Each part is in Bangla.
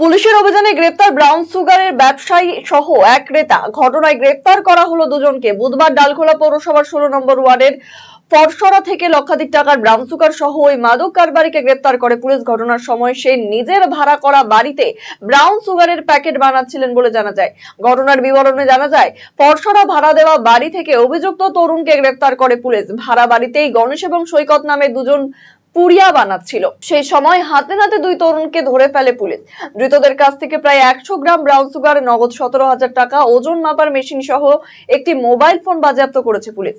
পুলিশের অভিযানে গ্রেপ্তার ব্রাউন সুগারের ব্যবসায়ী সহ এক ক্রেতা। ঘটনায় গ্রেপ্তার করা হলো দুজনকে। বুধবার ডালখোলা পৌরসভার ষোলো নম্বর ওয়ার্ডের ফরসরা থেকে লক্ষাধিক টাকার ব্রাউন সুগার সহ ওই মাদক কারবারিকে গ্রেপ্তার করে পুলিশ। ঘটনার সময় সে নিজের ভাড়া করা বাড়িতে ব্রাউন সুগারের প্যাকেট বানাচ্ছিলেন বলে জানা যায়। ঘটনার বিবরণে জানা যায় পরশরা ভাড়া দেওয়া বাড়ি থেকে অভিযুক্ত তরুণকে গ্রেপ্তার করে পুলিশ। ভাড়া বাড়িতেই গণেশ এবং সৈকত নামে দুজন পুড়িয়া বানাচ্ছিল সেই সময় হাতে নাতে দুই তরুণকে ধরে ফেলে পুলিশ ধৃতদের কাছ থেকে প্রায় একশো গ্রাম ব্রাউন সুগার নগদ সতেরো হাজার টাকা ওজন মাপার মেশিন সহ একটি মোবাইল ফোন বাজেয়াপ্ত করেছে পুলিশ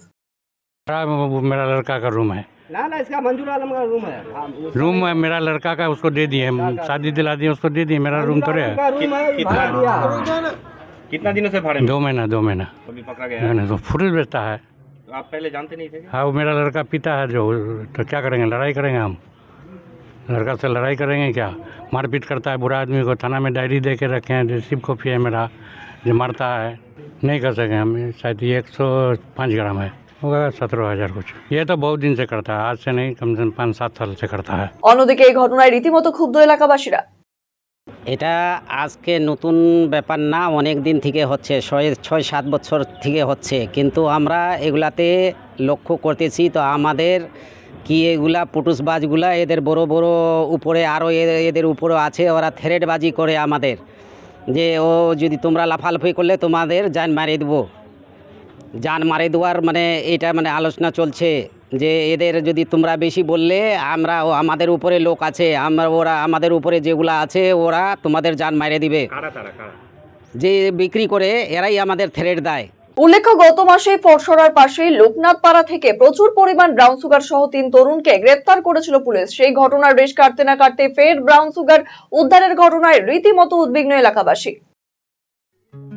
मेरा वो मेरा लड़का का रूम है ना ना इसका मंजूर आलम का रूम है हाँ, उसका- रूम है मेरा लड़का का उसको दे दिए हम शादी दिला दिए उसको दे दिए मेरा रूम मंजूर थोड़े आलम है का रूम है कितना- भाड़ा दिया कितना दिनों से भाड़े में दो महीना दो महीना अभी पकड़ा गया नहीं, नहीं, तो फ्रूट बेचता है तो आप पहले जानते नहीं थे क्या? हाँ वो मेरा लड़का पीता है जो तो क्या करेंगे लड़ाई करेंगे हम लड़का से लड़ाई करेंगे क्या मारपीट करता है बुरा आदमी को थाना में डायरी दे के रखे हैं रिसिप कॉपी है मेरा जो मारता है नहीं कर सके हम शायद ये एक सौ पाँच ग्राम है होगा सत्रह हज़ार कुछ ये तो बहुत दिन से करता है आज से नहीं कम से कम पाँच सात साल से करता है অন্যদিকে এই ঘটনায় রীতিমতো ক্ষুব্ধ এলাকাবাসীরা এটা আজকে নতুন ব্যাপার না, অনেক দিন থেকে হচ্ছে, ছয় ছয়, সাত বছর থেকে হচ্ছে। কিন্তু আমরা এগুলাতে লক্ষ্য করতেছি, তো আমাদের কি এগুলা পুটুসবাজগুলা এদের বড় বড় উপরে আরও এদের উপরে আছে, ওরা থ্রেডবাজি করে আমাদের। যে ও যদি তোমরা লাফালাফি করলে তোমাদের জান মারিয়ে দেবো। জান মারিয়ে দেওয়ার মানে এটা মানে আলোচনা চলছে। যে এদের যদি তোমরা বেশি বললে আমরা আমাদের উপরে লোক আছে আমরা ওরা আমাদের উপরে যেগুলো আছে ওরা তোমাদের যান মাইরে দিবে। যে বিক্রি করে এরাই আমাদের থ্রেট দেয়। উল্লেখ্য গত মাসে ফরসরার পাশে লোকনাথপাড়া থেকে প্রচুর পরিমাণ ব্রাউন সুগার সহ তিন তরুণকে গ্রেপ্তার করেছিল পুলিশ। সেই ঘটনার রেশ কাটতে না কাটতে ফের ব্রাউন সুগার উদ্ধারের ঘটনায় রীতিমতো উদ্বিগ্ন এলাকাবাসী।